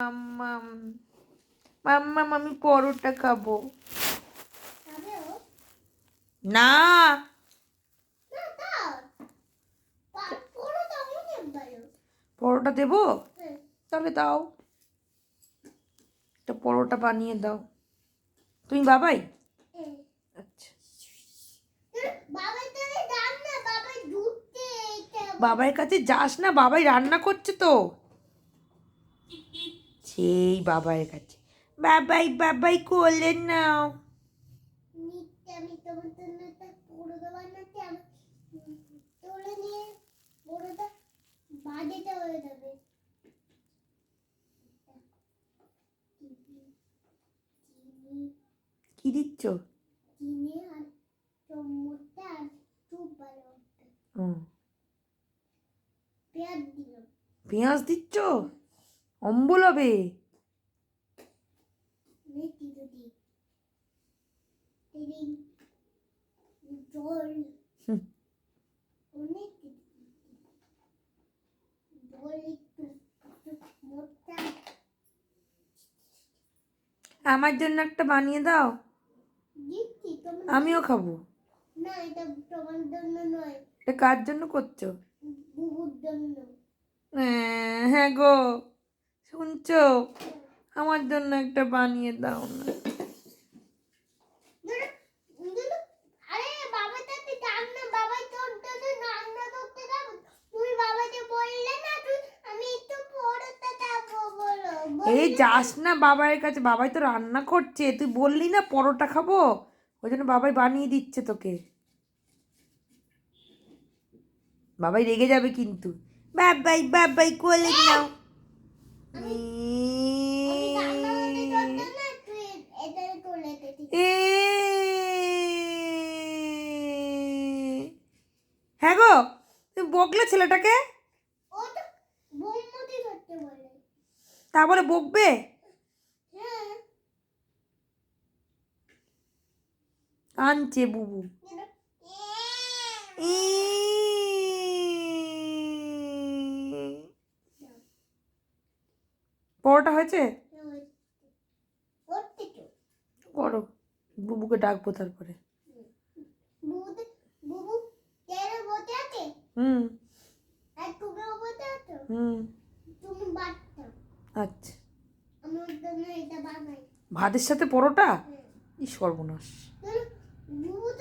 মাম্মাম মাম্মাম আমি পরোটা খাব। না। পুরোটা দেবো? হ্যাঁ, তাহলে দাও। একটা পরোটা বানিয়ে দাও। তুমি বাবাই? হ্যাঁ। আচ্ছা। বাবাই। বাবার কাছে যাস না বাবাই রান্না করছে তো। সেই বাবার কাছে। বাবাই বাবাই কোলে নাও কি দিচ্ছ? পেঁয়াজ দিচ্ছ? অম্বল হবে। আমার জন্য একটা বানিয়ে দাও। আমিও খাব। না এটা তোমার জন্য নয় এটা কার জন্য করছ? বুবুর জন্য। হ্যাঁ, হ্যাঁ গো। শুনছো আমার জন্য একটা বানিয়ে দাও না। এই যাস না বাবার কাছে বাবাই তো রান্না করছে তুই বললি না পরোটা খাব? ওই জন্য বাবাই বানিয়ে দিচ্ছে তোকে। বাবাই রেগে যাবে কিন্তু। বাবাই বাবাই কোলে নাও। হ্যাঁ গো তুমি বকলে ছেলেটাকে? ও তো বৌমতি করতে বলে তা বলে বকবে? আনছে বুবু। ই। পরোটা হয়েছে? করো। বুবুকে ডাকবো তারপরে। হুম। আচ্ছা। ভাতের সাথে পরোটা। ই সর্বনাশ।